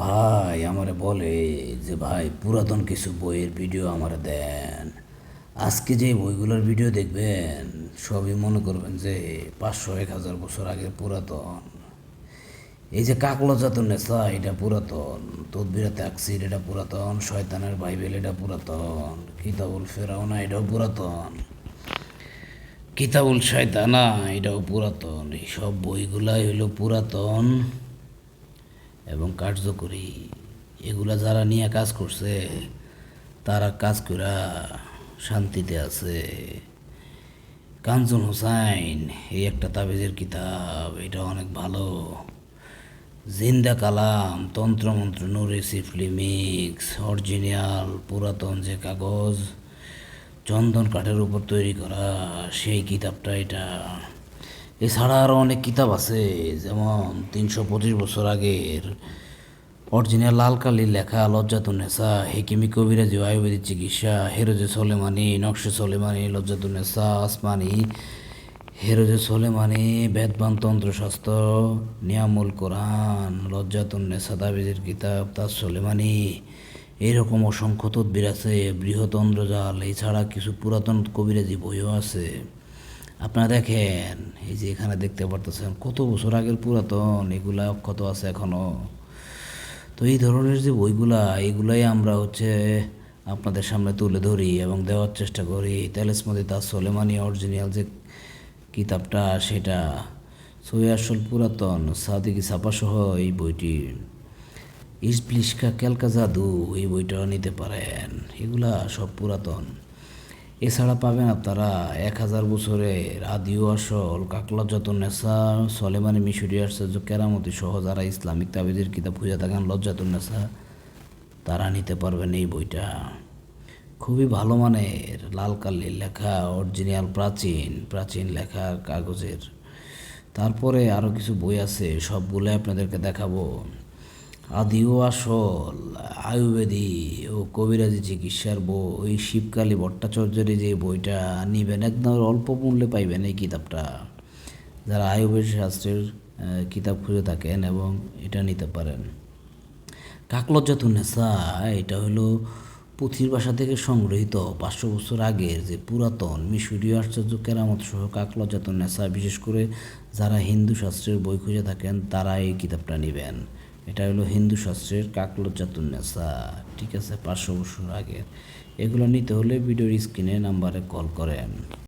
ভাই আমারে বলে যে, ভাই, পুরাতন কিছু বইয়ের ভিডিও আমারে দেন। আজকে যে বইগুলোর ভিডিও দেখবেন, সবই মনে করবেন যে, পাঁচশো, এক হাজার বছর আগের পুরাতন। এই যে কাকলো জাতুর নেশা, এটা পুরাতন। তদবিরা তাকসির এটা পুরাতন। শয়তানের বাইবেল, এটা পুরাতন। কিতাবুল ফেরাওনা এটাও পুরাতন। কিতাবুল শয়তানা, এটাও পুরাতন। এই সব বইগুলাই হলো পুরাতন। এবং কার্যকরী। এগুলা যারা নিয়ে কাজ করছে, তারা কাজ করা শান্তিতে আছে। কাঞ্চন হোসাইন, এই একটা তাবিজের কিতাব, এটা অনেক ভালো। জিন্দা কালাম, তন্ত্রমন্ত্র, নুরে সিফলি মিক্স অরিজিনাল, পুরাতন যে কাগজ, চন্দন কাঠের উপর তৈরি করা, সেই কিতাবটা এটা এছাড়া আরও অনেক কিতাব আছে, যেমন তিনশো পঁচিশ বছর আগের অরিজিনাল লাল কালির লেখা লজ্জাতুন্নেসা হেকিমি কবিরাজি, আয়ুর্বেদিক চিকিৎসা, হেরোজে সোলেমানি, নকশে সোলেমানি লজ্জাতুন্নেসা আসমানি, হেরোজে সোলেমানি, বেদবান তন্ত্রশাস্ত্র, নিয়ামুল কোরআন লজ্জাতুন্নেসা দাবিজের কিতাব তাজ সোলেমানি এইরকম অসংখ্য তদ্বির আছে, বৃহৎ এছাড়া কিছু পুরাতন কবিরাজি বইও আছে। আপনারা দেখেন, এই যে এখানে দেখতে পারতেছেন, কত বছর আগের পুরাতন, এগুলা অক্ষত আছে এখনও তো এই ধরনের যে বইগুলা এইগুলাই আমরা হচ্ছে আপনাদের সামনে তুলে ধরি এবং দেওয়ার চেষ্টা করি। তেলেসমদি তার সোলেমানি অরিজিনাল যে কিতাবটা, সেটা সই আসল পুরাতন সাদিকি ছাপাসহ এই বইটি। ইসপ্লিশকা ক্যালকা জাদু, এই বইটাও নিতে পারেন। এগুলা সব পুরাতন। এছাড়া পাবেন আপনারা এক হাজার বছরের আদিও আসল কাকলা যত নেশা, সলেমানি মিশরি আশ্চর্য কেরামতি সহ যারা ইসলামিক তাবিদের কিতাব খুঁজে থাকেন লজ্জাতুন নেশা, তারা নিতে পারবেন এই বইটা। খুবই ভালো মানের, লাল কালির লেখা অরিজিনাল প্রাচীন প্রাচীন লেখার কাগজের। তারপরে আরও কিছু বই আছে সবগুলো আপনাদেরকে দেখাবো। আদিও আসল, আয়ুর্বেদী ও কবিরাজি চিকিৎসার বই শিবকালী ভট্টাচার্যের যে বইটা নিবেন, একদম অল্প মূল্যে পাইবেন এই কিতাবটা। যারা আয়ুর্বেদ শাস্ত্রের কিতাব খুঁজে থাকেন এবং এটা নিতে পারেন। কাকলজ্জাতুন্নেসা এটা হলো পুঁথির ভাষা থেকে সংগৃহীত, পাঁচশো বছর আগের যে পুরাতন মিশরীয় আশ্চর্য কেরামত সহ কাকলজ্জাতুন্নেসা বিশেষ করে যারা হিন্দু শাস্ত্রের বই খুঁজে থাকেন, তারা এই কিতাবটা নেবেন। এটা হলো হিন্দু শাস্ত্রের কাকলজ্জাতুন্নেসা ঠিক আছে, পাঁচশো বছর আগের। এগুলো নিতে হলে ভিডিওর স্ক্রিনে নাম্বারে কল করেন।